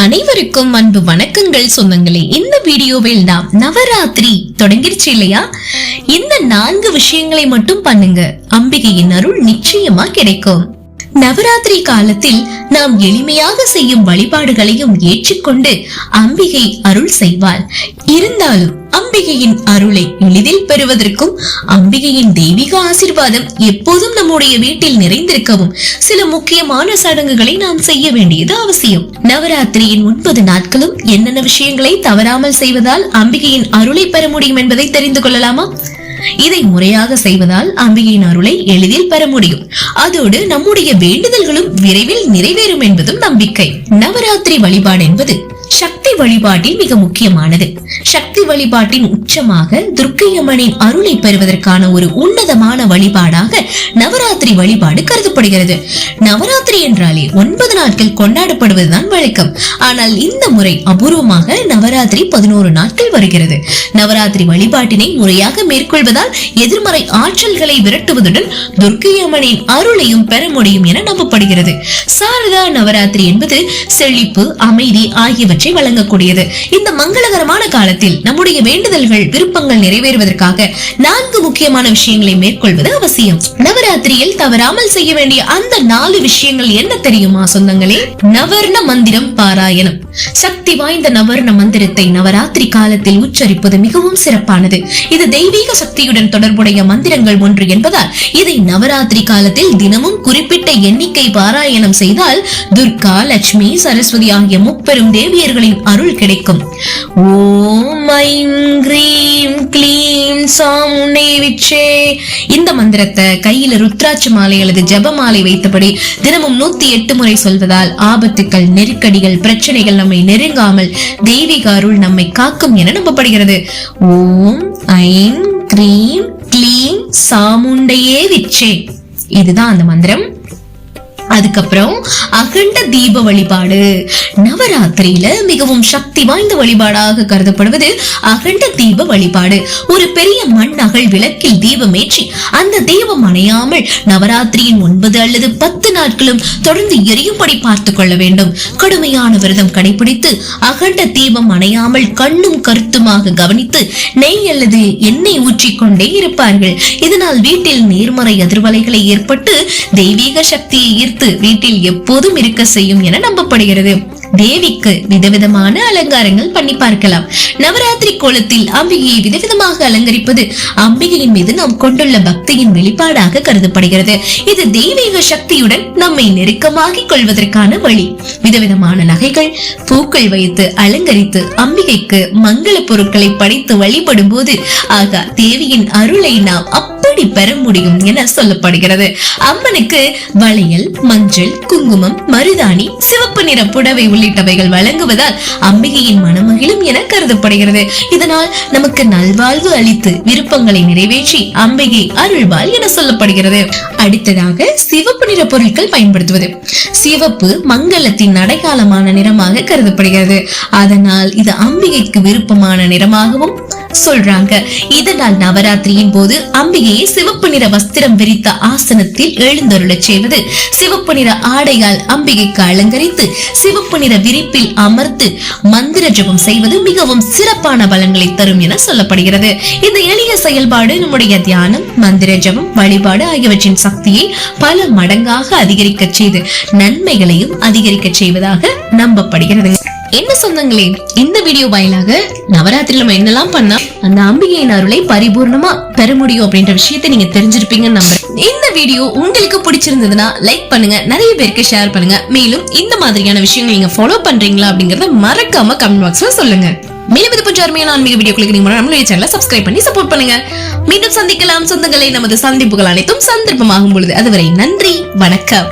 அனைவருக்கும் அன்பு வணக்கங்கள் சொந்தங்களே. இந்த வீடியோவில் நாம் நவராத்திரி தொடங்கிருச்சு இல்லையா? இந்த நான்கு விஷயங்களை மட்டும் பண்ணுங்க. அம்பிகையின் அருள் நிச்சயமா கிடைக்கும். நவராத்திரி காலத்தில் நாம் எளிமையாக செய்யும் வழிபாடுகளையும் ஏற்றுக்கொண்டு அம்பிகை அருள் செய்வாள் இருந்தாலும் அம்பிகையின் அருளை எளிதில் பெறுவதற்கும் அம்பிகையின் தெய்வீக ஆசிர்வாதம் எப்போதும் நம்முடைய வீட்டில் நிறைந்திருக்கவும் சில முக்கியமான சடங்குகளை நாம் செய்ய வேண்டியது அவசியம். நவராத்திரியின் ஒன்பது நாட்களும் என்னென்ன விஷயங்களை தவறாமல் செய்வதால் அம்பிகையின் அருளை பெற முடியும் என்பதை தெரிந்து கொள்ளலாமா? இதை முறையாக செய்வதால் அம்பிகையின் அருளை எளிதில் பெற முடியும். அதோடு நம்முடைய வேண்டுதல்களும் விரைவில் நிறைவேறும் என்பதும் நம்பிக்கை. நவராத்திரி வழிபாடு என்பது சக்தி வழிபாட்டில் மிக முக்கியமானது. சக்தி வழிபாட்டின் உச்சமாக துர்க்கையம்மனின் அருளை பெறுவதற்கான ஒரு உன்னதமான வழிபாடாக நவராத்திரி வழிபாடு கருதப்படுகிறது. நவராத்திரி என்றாலே ஒன்பது நாட்கள் கொண்டாடப்படுவதுதான் வழக்கம். ஆனால் இந்த முறை அபூர்வமாக நவராத்திரி பதினோரு நாட்கள் வருகிறது. நவராத்திரி வழிபாட்டினை முறையாக மேற்கொள்வதால் எதிர்மறை ஆற்றல்களை விரட்டுவதுடன் துர்க்கையம்மனின் அருளையும் பெற முடியும் என நம்பப்படுகிறது. சாரதா நவராத்திரி என்பது செழிப்பு அமைதி ஆகியவற்றை வழங்க வழங்கக்கூடியது இந்த மங்களகரமான காலத்தில் நம்முடைய வேண்டுதல்கள் விருப்பங்கள் நிறைவேறுவதற்காக நான்கு முக்கியமான விஷயங்களை மேற்கொள்வது அவசியம். நவராத்திரியில் தவறாமல் செய்ய வேண்டிய அந்த நாலு விஷயங்கள் என்ன தெரியுமா சொந்தங்களே? நவர்ண மந்திரம் பாராயணம். சக்தி வாய்ந்த நவர்ண மந்திரத்தை நவராத்திரி காலத்தில் உச்சரிப்பது மிகவும் சிறப்பானது. இது தெய்வீக சக்தியுடன் தொடர்புடைய மந்திரங்கள் ஒன்று என்பதால் இதை நவராத்திரி காலத்தில் தினமும் குறிப்பிட்ட எண்ணிக்கை பாராயணம் செய்தால் துர்கா லட்சுமி சரஸ்வதி ஆகிய முப்பெரும் தேவியர்களின் அருள் கிடைக்கும். ஓம் ஐம் கிரீம் கிளீம் சாமுண்டே விச்சே. இந்த மந்திரத்தை கையில ருத்ராட்ச மாலை அல்லது ஜப மாலை வைத்தபடி தினமும் நூத்தி எட்டு முறை சொல்வதால் ஆபத்துக்கள் நெருக்கடிகள் பிரச்சனைகள் நம்மை நெருங்காமல் தெய்வீக அருள் நம்மை காக்கும் என நம்பப்படுகிறது. ஓம் ஐம் கிரீம் கிளீம் சாமுண்டையே விச்சே இதுதான் அந்த மந்திரம். அதுக்கப்புறம் அகண்ட தீப வழிபாடு. நவராத்திரியில மிகவும் சக்தி வாய்ந்த வழிபாடாக கருதப்படுவது அகண்ட தீப வழிபாடு. ஒரு பெரிய மண் அகல் விளக்கில் தீபமேற்றி அந்த தீபம் அணையாமல் நவராத்திரியின் ஒன்பது அல்லது பத்து நாட்களும் தொடர்ந்து எரியும்படி பார்த்துக் கொள்ள வேண்டும். கடுமையான விரதம் கடைபிடித்து அகண்ட தீபம் அணையாமல் கண்ணும் கருத்துமாக கவனித்து நெய் அல்லது எண்ணெய் ஊற்றிக்கொண்டே இருப்பார்கள். இதனால் வீட்டில் நேர்மறை எதிர்வலைகளை ஏற்பட்டு தெய்வீக சக்தியை ஈர்த்து வீட்டில் எப்போதும் இருக்க செய்யும் என நம்பப்படுகிறது. தேவிக்கு விதவிதமான அலங்காரங்கள் பண்ணி பார்க்கலாம். நவராத்திரி கோலத்தில் அம்பிகையை விதவிதமாக அலங்கரிப்பது அம்பிகையின் மீது நாம் கொண்டுள்ள பக்தியின் வெளிப்பாடாக கருதப்படுகிறது. இது தெய்வீக சக்தியுடன் நம்மை நெருக்கமாகிக் கொள்வதற்கான வழி. விதவிதமான நகைகள் பூக்கள் வைத்து அலங்கரித்து அம்பிகைக்கு மங்கள பொருட்களை படைத்து வழிபடும் போது ஆகா தேவியின் அருளை நாம் அப்படி பெற முடியும் என சொல்லப்படுகிறது. அம்மனுக்கு வளையல் மஞ்சள் குங்குமம் மருதாணி சிவப்பு நிற புடவை உள்ளிட்டவைகள் வழங்குவதால் அம்பிகையின் மனமகிழும் என கருதப்படுகிறது. இதனால் நமக்கு நல்வாழ்வு அளித்து விருப்பங்களை நிறைவேற்றி அம்பிகை அருள்வாள் என சொல்லப்படுகிறது. அடுத்ததாக சிவப்பு நிற பொருட்கள் பயன்படுத்துவது. சிவப்பு மங்களத்தின் அடையாளமான நிறமாக கருதப்படுகிறது. அதனால் இது அம்பிகைக்கு விருப்பமான நிறமாகவும் சொல்றாங்க. இதனால் நவராத்திரியின் போது அம்பிகையை சிவப்பு நிற வஸ்திரம் விரித்த ஆசனத்தில் எழுந்தருளச் செய்வது. சிவப்பு நிற ஆடையால் அம்பிகைக்கு அலங்கரித்து சிவப்பு நிற விரிப்பில் அமர்த்து மந்திர ஜபம் செய்வது மிகவும் சிறப்பான பலன்களை தரும் என சொல்லப்படுகிறது. இந்த எளிய செயல்பாடு நம்முடைய தியானம் மந்திர ஜபம் வழிபாடு ஆகியவற்றின் சக்தியை பல மடங்காக அதிகரிக்க செய்து நன்மைகளையும் அதிகரிக்க செய்வதாக நம்பப்படுகிறது. என்ன சொந்தங்களே? இந்த வீடியோ வாயிலாக நவராத்திரியில நம்ம என்னெல்லாம் பண்ணா அந்த அம்பிகையின் அருளை பரிபூர்ணமா பெற முடியும் அப்படின்ற விஷயத்தை நீங்க தெரிஞ்சிருப்பீங்கன்னு நம்புறேன். இந்த வீடியோ உங்களுக்கு பிடிச்சிருந்ததுன்னா லைக் பண்ணுங்க நிறைய பேருக்கு ஷேர் பண்ணுங்க. மேலும் இந்த மாதிரியான விஷயங்கள் நீங்க ஃபாலோ பண்றீங்களா அப்படிங்கறத மறக்காம கமெண்ட் பாக்ஸ்ல சொல்லுங்க. மேலும் இது போன்ற அருமையான ஆன்மீக வீடியோக்களுக்கு நீங்க நம்மளுடைய சேனலை சப்ஸ்கிரைப் பண்ணி சப்போர்ட் பண்ணுங்க. மீண்டும் சந்திக்கலாம். சொந்தங்களை நமது சந்திப்புகள் அனைத்தும் சந்தர்ப்பமாகும் பொழுது. அதுவரை நன்றி வணக்கம்.